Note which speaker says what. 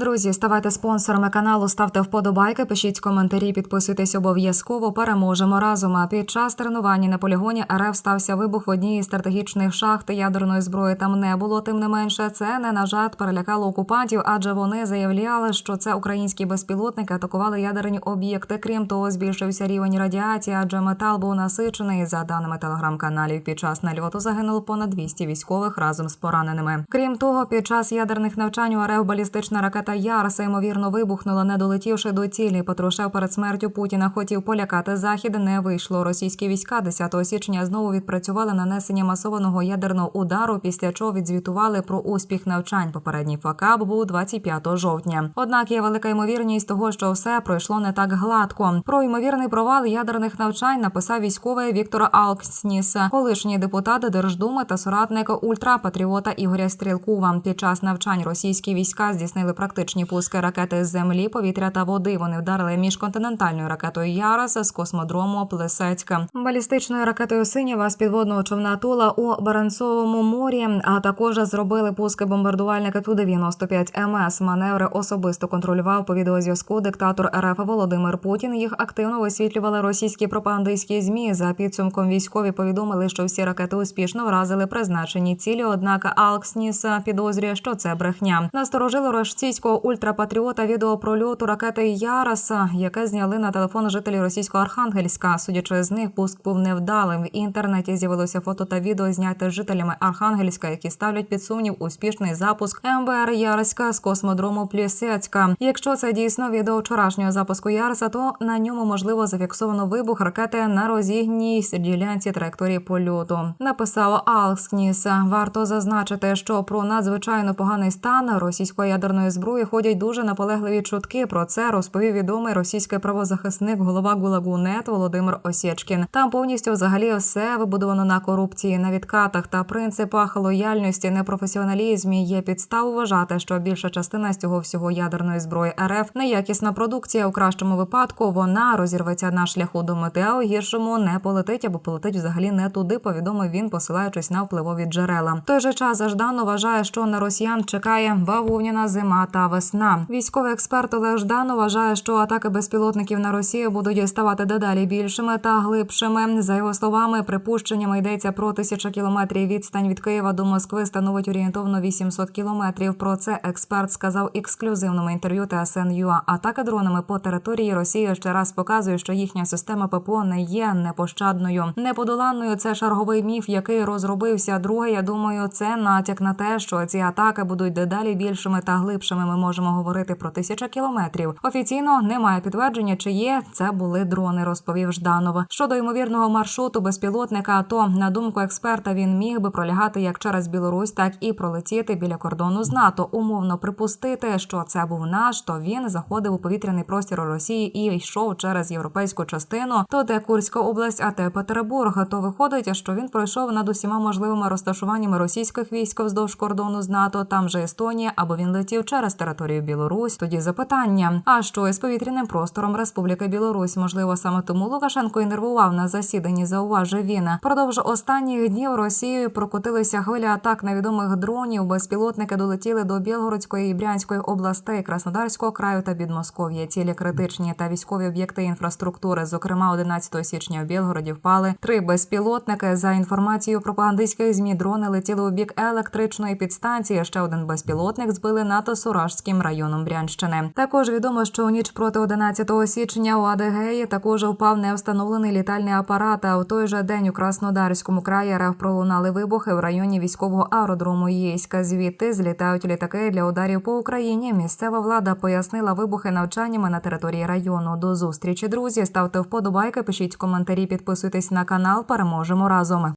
Speaker 1: Друзі, ставайте спонсорами каналу, ставте вподобайки, пишіть коментарі, підписуйтесь обов'язково. Переможемо разом. А під час тренування на полігоні РФ стався вибух в одній із стратегічних шахт. Ядерної зброї там не було. Тим не менше, це не на жарт перелякало окупантів, адже вони заявляли, що це українські безпілотники атакували ядерні об'єкти. Крім того, збільшився рівень радіації, адже метал був насичений. За даними телеграм-каналів, під час нальоту загинуло понад 200 військових разом з пораненими. Крім того, під час ядерних навчань у РФ балістична ракета Ярса ймовірно вибухнула, не долетівши до цілі. Патрушев перед смертю Путіна хотів полякати захід. Не вийшло. Російські війська 10 січня знову відпрацювали нанесення масованого ядерного удару, після чого відзвітували про успіх навчань. Попередній факап був 25 жовтня. Однак є велика ймовірність того, що все пройшло не так гладко. Про ймовірний провал ядерних навчань написав військовий Віктор Алксніс, колишній депутат Держдуми та соратник ультрапатріота Ігоря Стрілкова. Під час навчань російські війська здійснили практичні пуски ракети з землі, повітря та води. Вони вдарили міжконтинентальною ракетою Ярас з космодрому Плесецька, балістичною ракетою Синіва з підводного човна Тула у Баренцовому морі. А також зробили пуски бомбардувальника Ту 95 МС. Маневри особисто контролював по відеозв'язку диктатор РФ Володимир Путін. Їх активно висвітлювали російські пропагандистські змі. За підсумком військові повідомили, що всі ракети успішно вразили призначені цілі. Однак Алксніс підозрює, що це брехня. Насторожило російського ультрапатріота відео прольоту ракети Яраса, яке зняли на телефон жителі російського Архангельська. Судячи з них, пуск був невдалим. В інтернеті з'явилося фото та відео зняте жителями Архангельська, які ставлять під сумнів успішний запуск МБР Яраська з космодрому Плісецька. Якщо це дійсно відео вчорашнього запуску Ярса, то на ньому можливо зафіксовано вибух ракети на розігній ділянці траєкторії польоту. Написав Алксніс. Варто зазначити, що про надзвичайно поганий стан російської ядерної зброї ходять дуже наполегливі чутки. Про це розповів відомий російський правозахисник, голова Гулагунет Володимир Осєчкін. Там повністю взагалі все вибудовано на корупції, на відкатах та принципах лояльності, непрофесіоналізмі. Є підстав вважати, що більша частина з цього всього ядерної зброї РФ неякісна продукція. У кращому випадку вона розірветься на шляху до мети, а у гіршому не полетить або полетить взагалі не туди. Повідомив він, посилаючись на впливові джерела. В той же час Ждан вважає, що на росіян чекає бавовняна зима та весна. Військовий експерт Олег Ждан вважає, що атаки безпілотників на Росію будуть ставати дедалі більшими та глибшими. За його словами, припущеннями йдеться про тисяча кілометрів. Відстань від Києва до Москви становить орієнтовно 800 кілометрів. Про це експерт сказав ексклюзивному інтерв'ю ТСН.ЮА. Атака дронами по території Росії ще раз показує, що їхня система ППО не є непощадною, неподоланною. Це шарговий міф, який розробився. Друге, я думаю, це натяк на те, що ці атаки будуть дедалі більшими та глибшими. Ми можемо говорити про тисяча кілометрів. Офіційно немає підтвердження, чи є це були дрони, розповів Жданов. Щодо ймовірного маршруту безпілотника, то на думку експерта він міг би пролягати як через Білорусь, так і пролетіти біля кордону з НАТО. Умовно припустити, що це був наш, то він заходив у повітряний простір Росії і йшов через європейську частину, то де Курська область, а те Петербург. То виходить, що він пройшов над усіма можливими розташуваннями російських військ вздовж кордону з НАТО. Там же Естонія, або він летів через територію Білорусь. Тоді запитання: а що із повітряним простором Республіки Білорусь? Можливо, саме тому Лукашенко і нервував на засіданні. Зауважив він. Продовж останніх днів Росією прокотилися хвиля атак невідомих дронів. Безпілотники долетіли до Білгородської і Брянської областей, Краснодарського краю та Підмосков'я. Цілі критичні та військові об'єкти інфраструктури. Зокрема, 11 січня в Білгороді впали три безпілотники. За інформацією пропагандистських змі дрони летіли у бік електричної підстанції. Ще один безпілотник збили НАТО Суражським районом Брянщини. Також відомо, що у ніч проти 11 січня у Адегеї також впав невстановлений літальний апарат. А у той же день у Краснодарському краї РФ пролунали вибухи в районі військового аеродрому Єйська. Звідти злітають літаки для ударів по Україні. Місцева влада пояснила вибухи навчаннями на території району. До зустрічі, друзі. Ставте вподобайки, пишіть коментарі, підписуйтесь на канал. Переможемо разом.